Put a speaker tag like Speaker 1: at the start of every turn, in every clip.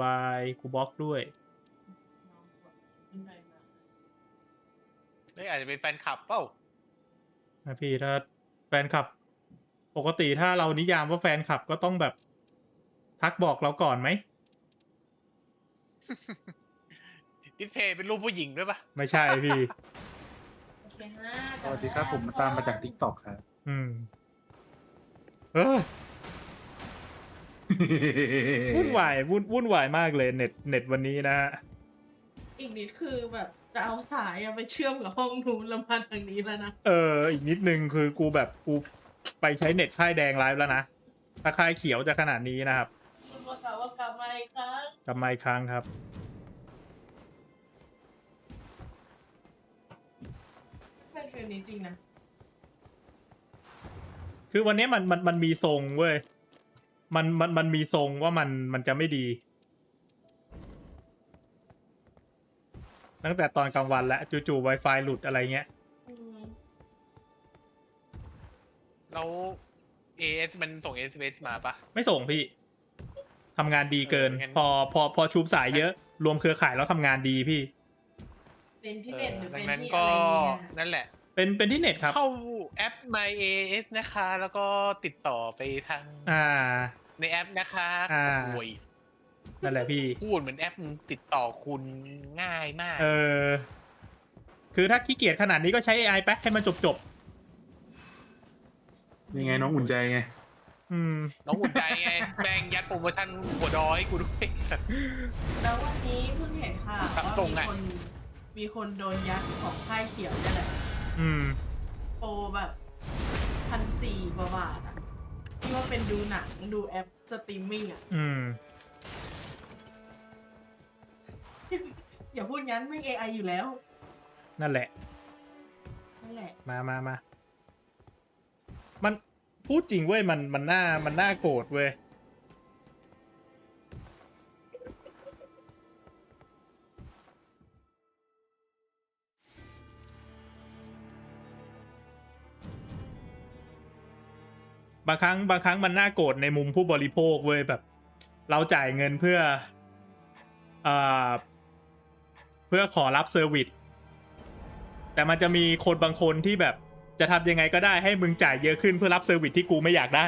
Speaker 1: บายกูบล็อกด้วย
Speaker 2: ไม่อาจจะเป็นแฟนคลับเปล่า
Speaker 1: นะพี่ถ้าแฟนคลับ ปกติถ้าเรานิยามว่าแฟนคลับก็ต้องแบบ ทักบอกเราก่อนไหม
Speaker 2: ดิสเพย์เป็นรูปผู้หญิงด้วยปะ
Speaker 1: ไม่ใช่พี่
Speaker 3: สวัสดีครับผมตามมาจากทิกตอกครับ
Speaker 1: อืม เออ วุ่นวายวุ่นวุ่นวายมากเลยเน็ตเน็ตวันนี้นะฮะ
Speaker 4: อีกนิดคือแบบจะเอาสายอะไปเชื่อมกับห้องนู้นแล้วมาทางนี้แล้วนะ
Speaker 1: เอออีกนิดนึงคือกูแบบกูไปใช้เน็ตค่ายแดงไลฟ์แล้วนะถ้าค่ายเขียวจะขนาดนี้นะครับ
Speaker 4: คุณบอกว่ากลับมาอีกครั้ง
Speaker 1: กลับมาอีกครั้งครับ
Speaker 4: เป็นฟิลนี้จริงนะ
Speaker 1: คือวันนี้มันมันมันมีทรงเว้ย มันมันมันมีทรงว่ามันมันจะไม่ดี ตั้งแต่ตอนกลางวันแล้วจู่ๆ Wi-Fi หลุดอะไรเงี้ย
Speaker 4: อืม
Speaker 2: แล้ว AS มันส่ง SMS มาปะ
Speaker 1: ไม่ส่งพี่ทำงานดีเกิน
Speaker 2: เอองั้น
Speaker 1: พอพอพอชูบสายเยอะ รวมเครือข่ายแล้วทำงานดีพี่
Speaker 4: เป็นที่เน็ตหรือ
Speaker 2: ดั
Speaker 4: เป็น
Speaker 2: งนั้น
Speaker 4: ที่
Speaker 2: ก็
Speaker 4: อะไรเนี่ย
Speaker 2: นั่นแหละ
Speaker 1: เป็นเป็นที่เน็ตครับ
Speaker 2: เข้าแอป My AS นะคะ แล้วก็ติดต่อไปทาง
Speaker 1: อ่า
Speaker 2: ในแอปนะคะ
Speaker 1: อ่า
Speaker 2: โอ้ย
Speaker 1: นั่นแหละพี่
Speaker 2: พูดเหมือนแอปมึงติดต่อคุณง่ายมาก
Speaker 1: เออ คือถ้าขี้เกียจขนาดนี้ก็ใช้ AI แป๊กให้มันจบจบ
Speaker 3: ยังไงน้องอุ่นใจไง
Speaker 1: ๆอืม
Speaker 2: น้องอุ่นใจไง แม่งยัดโปรโมชั่นหัวดอยกูด้วยสัตว์
Speaker 4: แล้ววันนี้เพิ่งเห็นค่ะ
Speaker 2: ครับ
Speaker 4: ว่า
Speaker 2: ตรง
Speaker 4: มี
Speaker 2: อะ
Speaker 4: คนมีคนโดนยัดของค่ายเขียวนี่แหละ
Speaker 1: อืม
Speaker 4: โปรแบบพันสี่กว่าบาทอะ ที่ว่าเป็นดูหนังดูแอปสตรีมมิ่งอะ
Speaker 1: อืม
Speaker 4: อย่าพูดงั้นไม่ AI อยู่แล้ว
Speaker 1: นั่นแหละ
Speaker 4: นั่นแหละ
Speaker 1: มามามา มันพูดจริงเว้ย มัน มันน่า มันน่าโกรธเว้ย บางครั้งบางครั้งมันน่าโกรธในมุมผู้บริโภคเว้ยแบบ เราจ่ายเงินเพื่อเอ่อเพื่อขอรับเซอร์วิสแต่มันจะมีคนบางคนที่แบบจะทำยังไงก็ได้ให้มึงจ่ายเยอะขึ้นเพื่อรับเซอร์วิสที่กูไม่อยากได้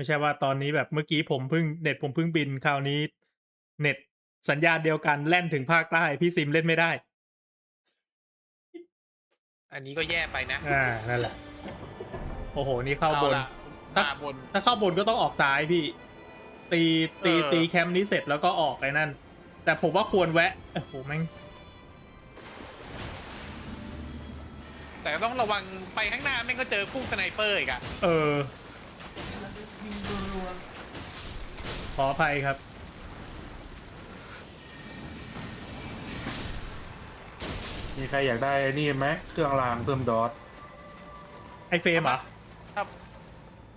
Speaker 1: ไม่ใช่ว่าตอนนี้แบบเมื่อกี้ผมเพิ่งเน็ตผมเพิ่งบินคราวนี้ เน็ตสัญญาณเดียวกันแล่นถึงภาคใต้พี่ซิมเล่นไม่ได้
Speaker 2: อันนี้ก็แย่ไปนะ
Speaker 1: อ่านั่นแหละ โอ้โห นี่เข้าบน
Speaker 2: ละ
Speaker 1: ถ้า
Speaker 2: มาบน
Speaker 1: ถ้าเข้าบนก็ต้องออกซ้ายพี่ ตีตี
Speaker 2: เออ
Speaker 1: ตีแคมป์นี้เสร็จแล้วก็ออกไอ้นั่น แต่ผมว่าควรแวะโอ้โหแม่ง
Speaker 2: แต่ก็ต้องระวังไปข้างหน้าแม่งก็เจอคู่สไนเปอร์อีกอะ
Speaker 1: เออ
Speaker 4: แล้วก็ยิง รัว
Speaker 1: ขออภัยครับ
Speaker 3: มีใครอยากได้นี่ไหมเครื่องรางเพิ่มดอท
Speaker 1: ไอเฟรมเหรอ
Speaker 2: ถ้า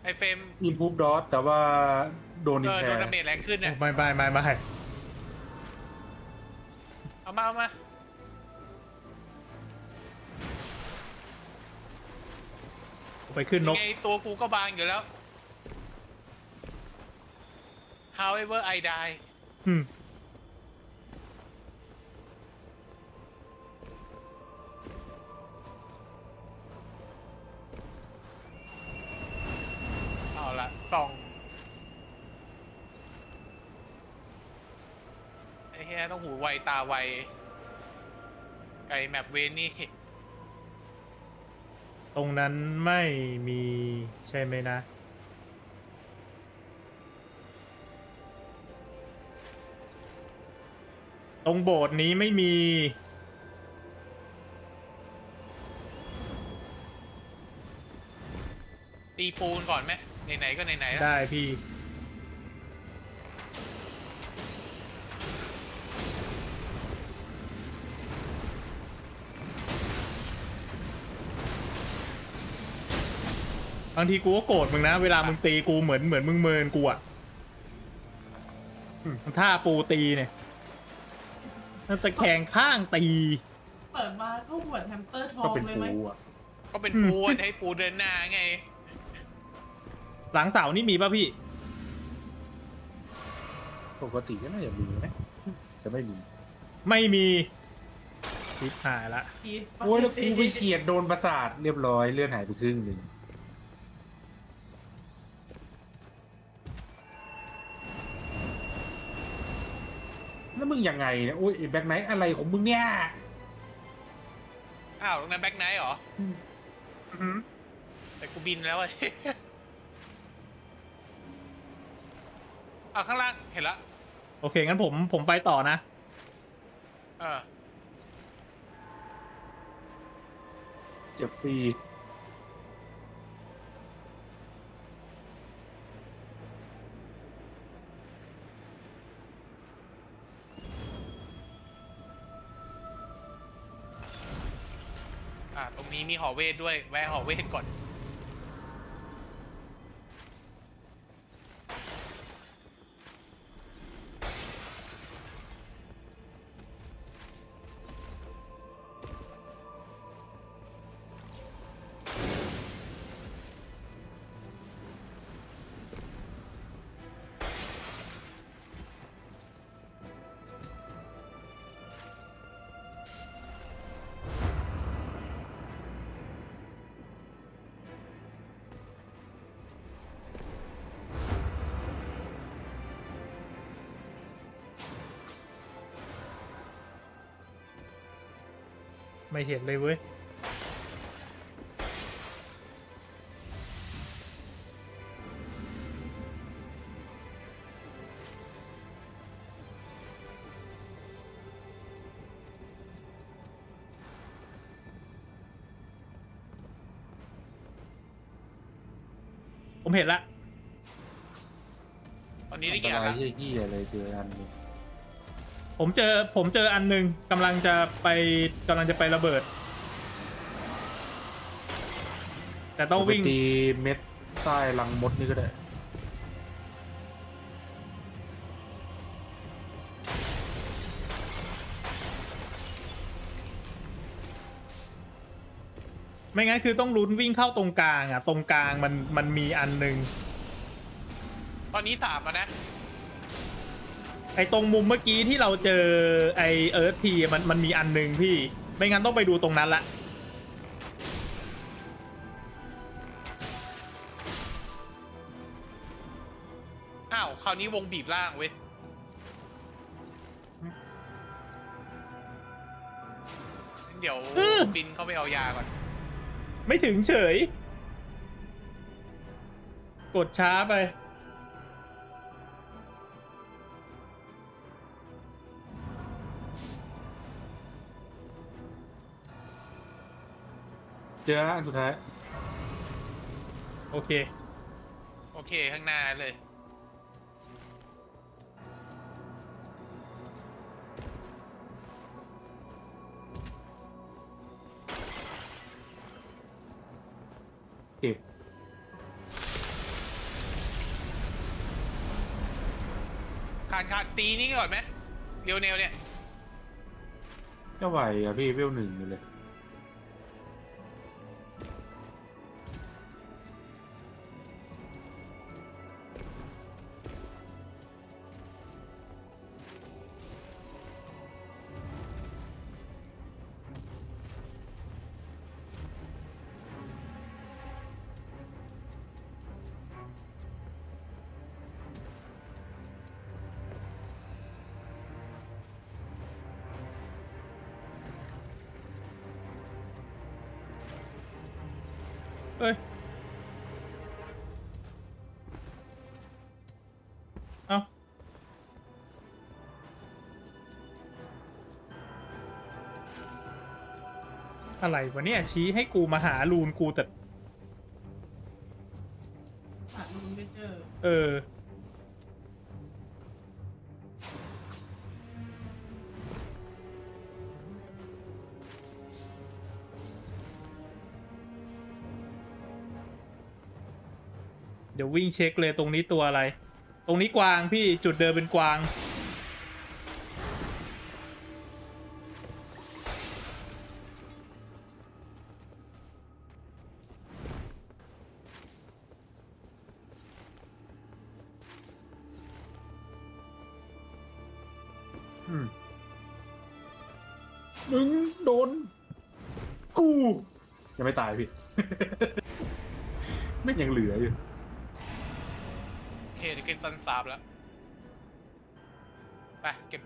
Speaker 2: ไอเฟรม
Speaker 3: อินพูฟดอทแต่ว่าโดน
Speaker 2: เอ
Speaker 3: อิน
Speaker 2: อ
Speaker 3: แพ
Speaker 2: โดน
Speaker 3: ร์
Speaker 2: ดาเมจแรงขึ้นเนี่ย
Speaker 1: ไม่ไม่ไม่ไม่
Speaker 2: เอามาเอามา
Speaker 1: ไปขึ้นน
Speaker 2: ยั
Speaker 1: ก
Speaker 2: งไงตัวกูก็บางอยู่แล้ว however I die
Speaker 1: อืม
Speaker 2: เอาละส่องไอ้เฮียต้องหูไวตาไว ไก่แมปเวนนี่
Speaker 1: ตรงนั้นไม่มีใช่ไหมนะ ตรงโบสถ์นี้ไม่มี
Speaker 2: ตีปูนก่อนไหมไหนๆก็ไหนๆแล้ว
Speaker 1: ได้พี่ บางทีกูก็โกรธมึงนะ เวลามึงตีกูเหมือนเหมือนมึงเมินกูอะอืมท่าปูตีเนี่ย มันตะแคงข้างตี
Speaker 4: เปิดมาก็หวดแฮมสเตอร์ทอ
Speaker 3: ก็
Speaker 4: ง
Speaker 3: เป็น
Speaker 4: เลยไหม
Speaker 3: ปูอะ
Speaker 2: ก็เป็น
Speaker 1: อืม
Speaker 2: ปูอะจะให้ปูเดินหน้าไง
Speaker 1: หลังเสานี่มีป่ะพี่
Speaker 3: ปกติก็น่าจะมีนะจะไม่มี
Speaker 1: ไม่มีชิบหายละ
Speaker 4: คิด
Speaker 3: โอ้ยแล้วกูไปเฉียดโดนประสาทเรียบร้อยเลื่อนหายไปครึ่งหนึ่ง มึงยังไงเนี่ยโอ้ยแบ็คไนท์อะไรของมึงเนี่ย
Speaker 2: อ้าวตรงนั้นแบ็คไนท์เหรอแต่กูบินแล้วอะอะข้างล่าง เห็นละ
Speaker 1: โอเค งั้นผมผมไปต่อนะ
Speaker 2: เออ
Speaker 3: เจ็บฟรี
Speaker 2: ตรงนี้มีหอเวทด้วย แวะหอเวทก่อน
Speaker 1: ไม่เห็นเลยเว้ย ผมเห็นละ
Speaker 2: ตอนนี้
Speaker 3: อั
Speaker 2: ได้
Speaker 3: นต
Speaker 2: กี่อัน
Speaker 3: ราย
Speaker 2: ละ
Speaker 3: เหี้ยๆเลยเจออันนี้
Speaker 1: ผมเจอผมเจออันหนึ่งกำลังจะไปกำลังจะไประเบิด แต่ต้องวิ่ง
Speaker 3: ไปตีเม็ดใต้รังมดนี่ก็ได้
Speaker 1: ไม่งั้นคือต้องลุ้นวิ่งเข้าตรงกลางอะ ตรงกลางมันมันมีอันหนึ่ง
Speaker 2: ตอนนี้สามแล้วนะ
Speaker 1: ไอ้ตรงมุมเมื่อกี้ที่เราเจอไอเอิร์ธทีมันมันมีอันหนึ่งพี่ ไม่งั้นต้องไปดูตรงนั้นละ
Speaker 2: อ้าวคราวนี้วงบีบล่างเว้ย เดี๋ยว
Speaker 1: อื้อ
Speaker 2: บินเข้าไปเอายาก่อน
Speaker 1: ไม่ถึงเฉย กดช้าไป
Speaker 3: เจออันสุดท้าย
Speaker 1: โอเค
Speaker 2: โอเคข้างหน้าเลย
Speaker 3: เก็บ
Speaker 2: ขาดขาดตีนี่ก่อนไหมเรียวเนลเนี่ย
Speaker 3: จะไหวอะพี่เวลหนึ่งอยู่เลย
Speaker 1: อะไรวะเนี่ยชี้ให้กูมาหาลูนกูแต่
Speaker 4: หาลุงไม่เจอ
Speaker 1: เออ เดี๋ยววิ่งเช็คเลยตรงนี้ตัวอะไร ตรงนี้กวางพี่จุดเดิมเป็นกวาง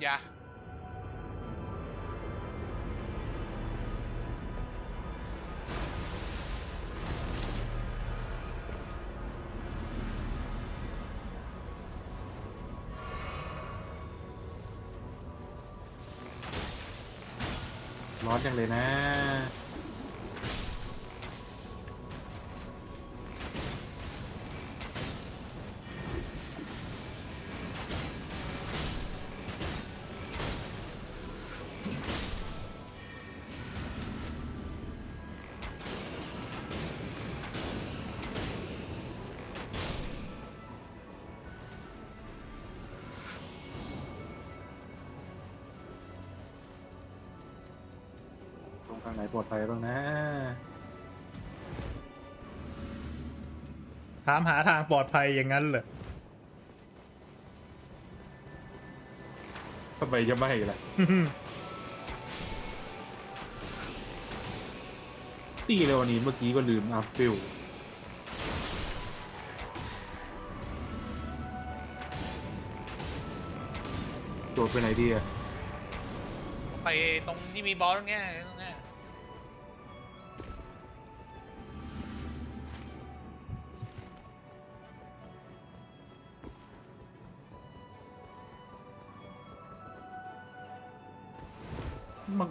Speaker 3: ยาร้อนจังเลยนะางไหนปลอดภัยบ้างนะ
Speaker 1: ถามหาทางปลอดภัยอย่างนั้นเหรอ
Speaker 3: ทำไมจะไม่ล่ะ ตีเลยวันนี้เมื่อกี้ก็ลืมอัพฟิลตัวไปไหนดีอะ
Speaker 2: ไปตรงที่มีบอสตรงเนี้ย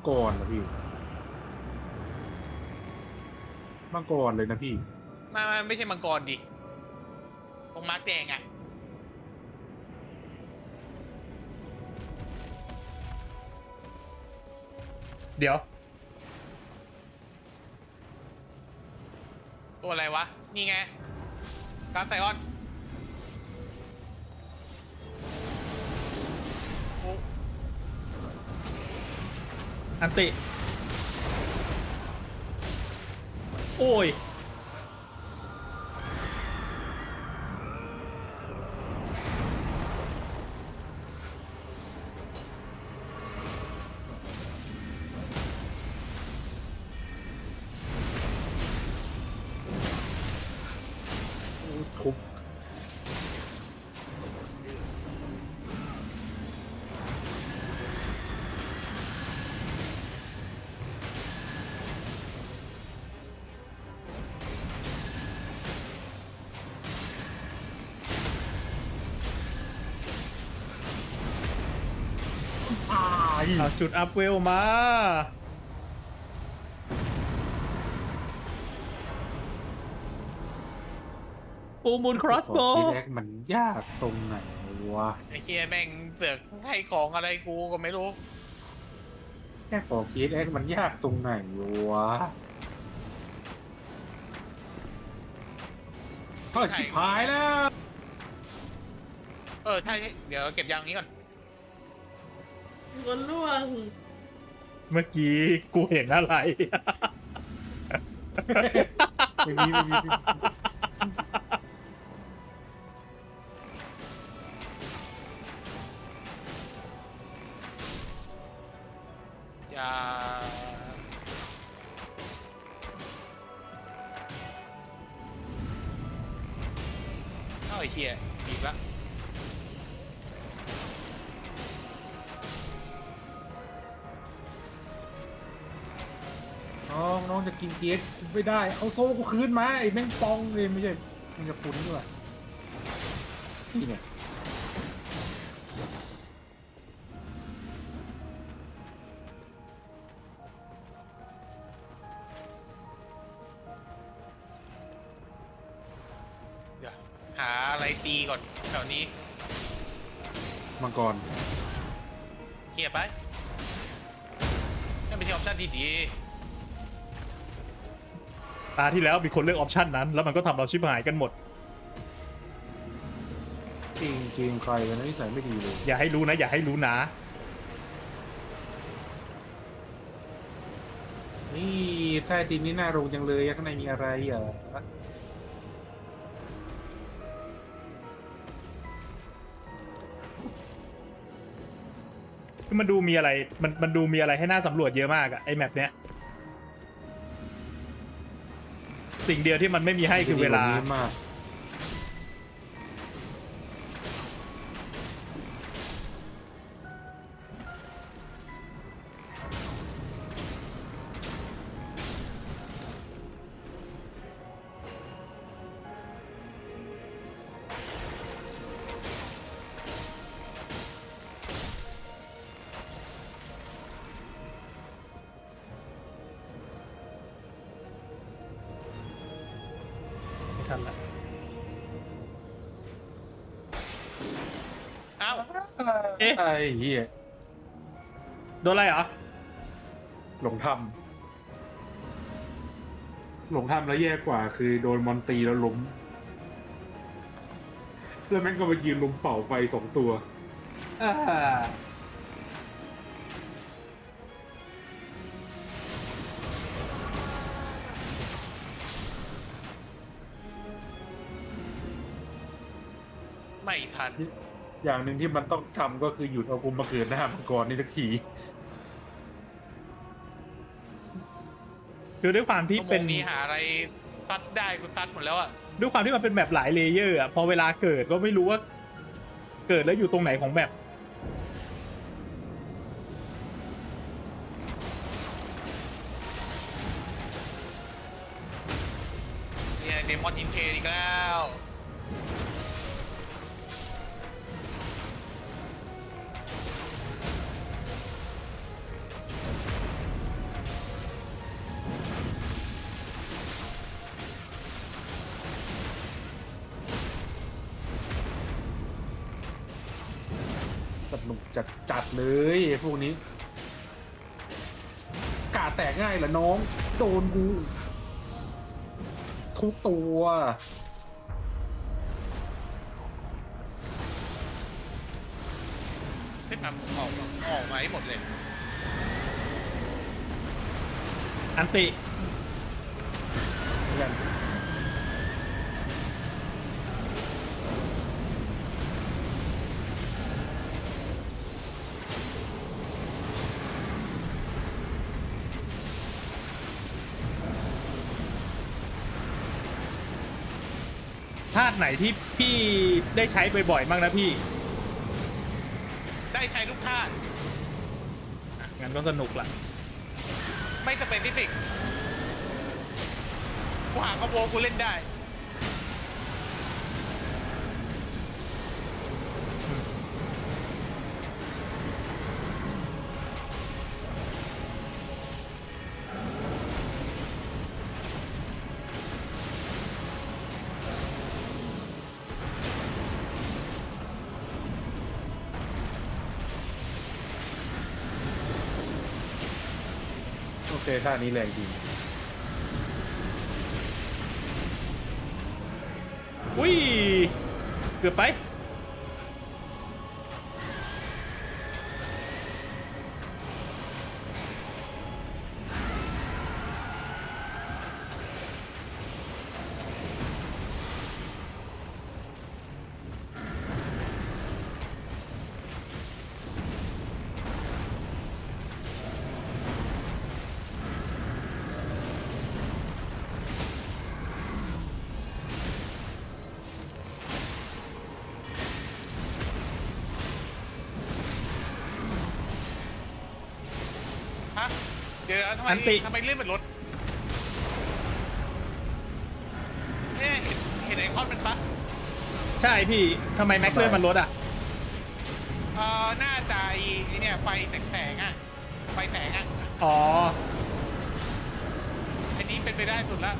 Speaker 2: ตรงเนี้ย
Speaker 3: มังกรเหรอพี่ มังกรเลยนะพี่
Speaker 2: ไม่ไม่ไม่ใช่มังกรดิตรงมาร์กแดงอะ
Speaker 1: เดี๋ยว
Speaker 2: ตัวอะไรวะ นี่ไงการไซออน อั
Speaker 1: นติ โอ้ย
Speaker 3: ทุบ
Speaker 1: เอาจุดอัพเวลมา ปูมูลครอสโบ
Speaker 3: ทีแรกมันยากตรงไหนวะ
Speaker 2: ไอ้เฮียแม่งเสือกให้ของอะไรกูก็ไม่รู้
Speaker 3: แค่ขอคีดแอ็กมันยากตรงไหนวะก็ชิบหายแล้ว
Speaker 2: เออใช่เดี๋ยวเก็บยางนี้ก่อน
Speaker 4: ก็ล่วง
Speaker 1: เมื่อกี้กูเห็นอะไร
Speaker 3: ไม่มีไม่มี ไม่
Speaker 2: ได้
Speaker 3: เอาโซ่กูคืนมาไอ้แม่งปองเลยไม่ใช่มันจะปุ้นด้วยนี่ไง
Speaker 2: เดี๋ยวหาอะไรตีก่อนแถวนี้
Speaker 3: มังกร
Speaker 2: เคลียร์ไปนั่นเป็นที่ออปชั่นที่ดี
Speaker 1: ตาที่แล้วมีคนเลือกออปชันนั้น แล้วมันก็ทำเราชิบหายกันหมด
Speaker 3: จริงจริงใครกันนิสัยไม่ดีเลย
Speaker 1: อย่าให้รู้นะ อย่าให้รู้นะ
Speaker 3: นี่ใต้ดินนี่น่ารู้จังเลยข้างในมีอะไรเหรอ
Speaker 1: คือมันดูมีอะไร มันมันดูมีอะไรให้น่าสำรวจเยอะมากอะไอแมปเนี้ย สิ่งเดียวที่มันไม่มีให้คือเวลา
Speaker 3: มาก
Speaker 2: อ้า
Speaker 1: เอ๊ะ
Speaker 3: ไอ้เหี้ย
Speaker 1: โดนอะไรเหรอ
Speaker 3: หลงทำหลงทำแล้วแย่กว่า คือโดนมอนตีแล้วล้มแล้วแม่งก็มายืนลุมเป่าไฟสองตัวอ่า
Speaker 2: ไม่ทัน
Speaker 3: อย่างหนึ่งที่มันต้องทำก็คือหยุดเอากุมมาเกิดหน้ามังกรนี่สักที
Speaker 1: คือด้วยความที่
Speaker 2: ชั่วโม
Speaker 1: เป็น
Speaker 2: งนี้หาอะไรซัดได้กูซัดหมดแล้วอะ
Speaker 1: ด้วยความที่มันเป็นแบบหลายเลเยอร์อะพอเวลาเกิดก็ไม่รู้ว่า เกิดแล้วอยู่ตรงไหนของแบบ
Speaker 2: เนี่ยเดมอนอินเทอีกแล้ว
Speaker 3: จัดเลยไอ้พวกนี้ กาแตกง่ายเหรอน้อง โดนกู ทุกตัว
Speaker 2: ขึ้นมาออกออกมาให้หมดเลย
Speaker 1: อันติ
Speaker 3: เหมือนกัน
Speaker 1: ไหนที่พี่ได้ใช้บ่อยๆบ้างนะพี่
Speaker 2: ได้ใช้ลูกท่าส
Speaker 1: อะงั้นก็สนุกละ
Speaker 2: ไม่สเปซิฟิกกูหาคอมโบกูเล่นได้
Speaker 3: จอเท่านี้แรงจริง
Speaker 1: อุ้ย เกือบไป
Speaker 2: ดี๋ยวนะทำไม
Speaker 1: อันติ
Speaker 2: ทำไมเลื่อนเป็นรถเอ๊ะเห็นเห็นไอคอนเป็นปะ
Speaker 1: ใช่พี่ทำไมแม็กเลื่อนมันลดอะ
Speaker 2: เอ่อน่าจะไอ้ไอ้เนี่ยไฟแสงๆอะไฟแสงอะ
Speaker 1: อ๋อ
Speaker 2: อันนี้เป็นไปได้สุดละ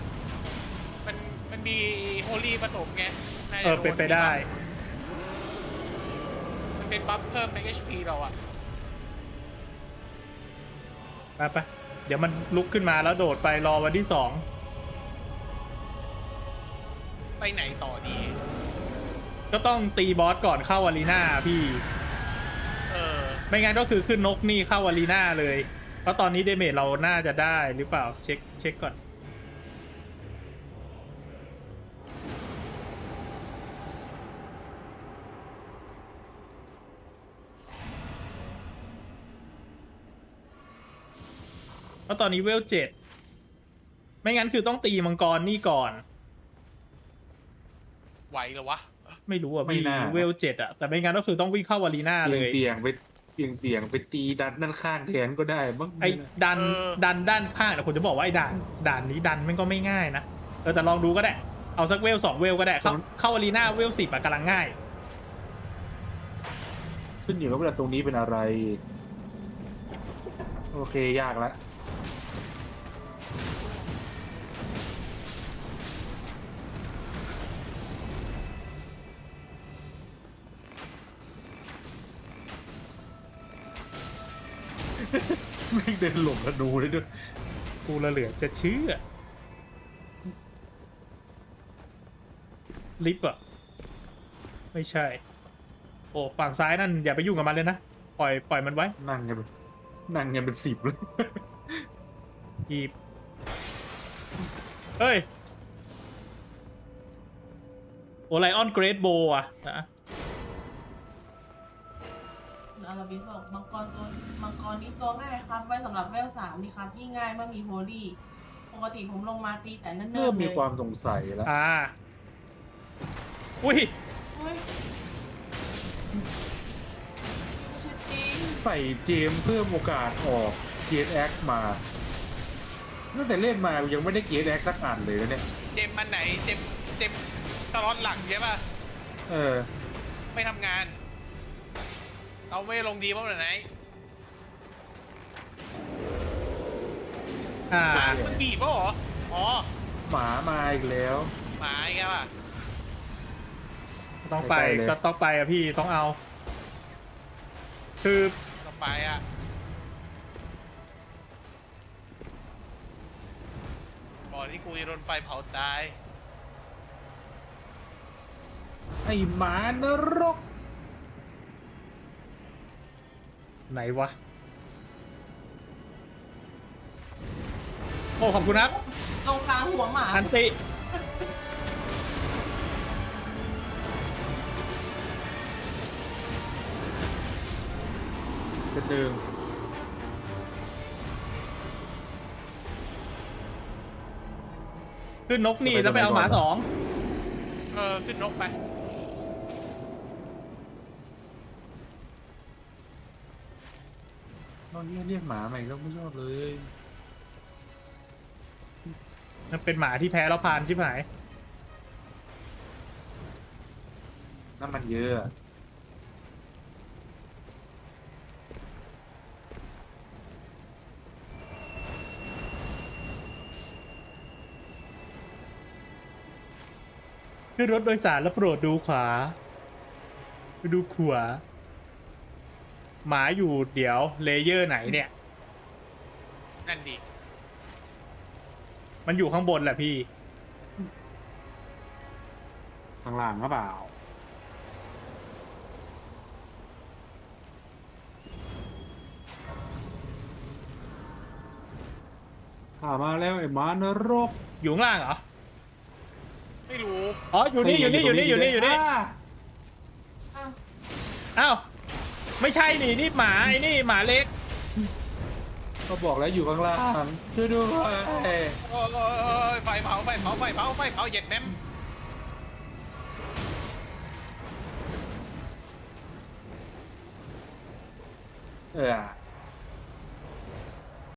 Speaker 2: มันมันมีโฮลี่ผสมไงาจะ
Speaker 1: เออ เป็นไปได้
Speaker 2: มันเป็นบัฟเพิ่มใน HP เราอะ
Speaker 1: ไปไป เดี๋ยวมันลุกขึ้นมาแล้วโดดไปรอวันที่สอง
Speaker 2: ไปไหนต่อดี
Speaker 1: ก็ต้องตีบอสก่อนเข้าอารีนาพี่
Speaker 2: เออ
Speaker 1: ไม่งั้นก็คือขึ้นนกนี่เข้าอารีนาเลย เพราะตอนนี้เดเมจเราน่าจะได้หรือเปล่าเช็คเช็คก่อน เพราะตอนนี้เวลเจ็ด ไม่งั้นคือต้องตีมังกรนี่ก่อน
Speaker 2: ไหวเหรอวะ
Speaker 1: ไม่รู้อะ
Speaker 3: ไม่
Speaker 1: พี่
Speaker 3: น่า
Speaker 1: เวลเจ็ดอะ แต่ไม่งั้นก็คือต้องวิ่งเข้าอารีนาเลย
Speaker 3: เตียงๆไปเตียงเตียงๆไปตีดันด้านข้างแทนก็ได้บ้าง
Speaker 1: ไอ้ดันดันด้านข้างแต่ผมจะบอกว่าไอ้ด่านด่านนี้ดันมันก็ไม่ง่ายนะเออแต่ลองดูก็ได้ เอาสักเวลสองเวลก็ได้ เข้าเข้าอารีนาเวลสิบอะกำลังง่าย
Speaker 3: ขึ้นอยู่กับว่าตรงนี้เป็นอะไร โอเคยากละ ไม่งเดินหลงธนูเลยด้วย
Speaker 1: กูละเหลือจะเชื่อ ลิฟต์อะไม่ใช่ โอ้ฝั่งซ้ายนั่นอย่าไปยุ่งกับมันเลยนะ ปล่อยปล่อยมันไว้
Speaker 3: นั่งกันเป็นนั่งกันเป็นสิบเลย
Speaker 1: หยีบเฮ้ย โอไลออนเกรดโบอะนะ
Speaker 4: อาราบิสบอกมังกรตัวมังกรนี้ตัวง่ายครับ ไว้สำหรับเวลสามนี่ครับยิ่งง่ายเมื่อมีโฮลี่ปกติผมลงมาตีแต่เนิ่นๆเลย
Speaker 3: เริ่มมีความสงสัยแล้ว
Speaker 1: อ่า อุ้ย
Speaker 4: อุ๊ยไม่ใช่จริง
Speaker 3: ใส่เจมส์เพิ่มโอกาสออกเกียร์แอคมาตั้งแต่เล่นมายังไม่ได้เกียร์แอคสักอันเลยนะเนี่ย
Speaker 2: เจมมันไหน เจมเจมตลอดหลังใช่ป่ะ
Speaker 3: เออ
Speaker 2: ไม่ทำงาน เราไม่ลงดีเพราะไหน
Speaker 1: อ่า
Speaker 2: มันบีบป่ะเหรอ อ๋อ
Speaker 3: หมามาอีกแล้ว
Speaker 2: หมาไงป่ะ
Speaker 1: ต้องไป
Speaker 3: ใกล้ๆเลย
Speaker 1: ก็ต้องไปอะพี่ต้องเอา คือ
Speaker 2: ต่อไปอะก่อนที่กูจะโดนไฟเผาตาย
Speaker 3: ไอ้หมานรก
Speaker 1: ไหนวะ โอ้ ขอบคุณครับ
Speaker 4: ลงกลางหัวหมา
Speaker 1: อันติ
Speaker 3: จะดึง
Speaker 1: ขึ้นนกนี่
Speaker 3: จะไป
Speaker 1: แล้วไปเอาหมา
Speaker 3: ทำไมก่อน
Speaker 1: สอง
Speaker 2: เออ ขึ้นนกไป
Speaker 3: ตอนนี้เรียกหมาใหม่ก็ไม่ชอบเลย
Speaker 1: มันเป็นหมาที่แพ้แล้วพานชิบหาย
Speaker 3: น้ำมันเยอะอะ
Speaker 1: ขึ้นรถโดยสารแล้วโปรดดูขวาไปดูขวา หมาอยู่เดี๋ยวเลเยอร์ไหนเนี่ย
Speaker 2: นั่นดี
Speaker 1: มันอยู่ข้างบนแหละพี่
Speaker 3: ข้างล่างก็เปล่าข้ามาแล้วไอ้หมานรก
Speaker 1: อยู่ข้างล่างเหรอ
Speaker 2: ไม่รู้
Speaker 1: อ๋อ อยู่นี่ อยู่นี่ อยู่นี่ อยู่นี่ อยู่นี่า
Speaker 4: อ้าว
Speaker 1: อ้าว ไม่ใช่นี่นี่หมาไอ้นี่หมาเล็ก
Speaker 3: ก็บอกแล้วอยู่ข้างล่างช่วยด้วย
Speaker 2: โอ้ยโอ้ยโอ้ยไฟเผาไฟเผาไฟเผาไฟเผาเหย็ดแม่ม
Speaker 3: เออ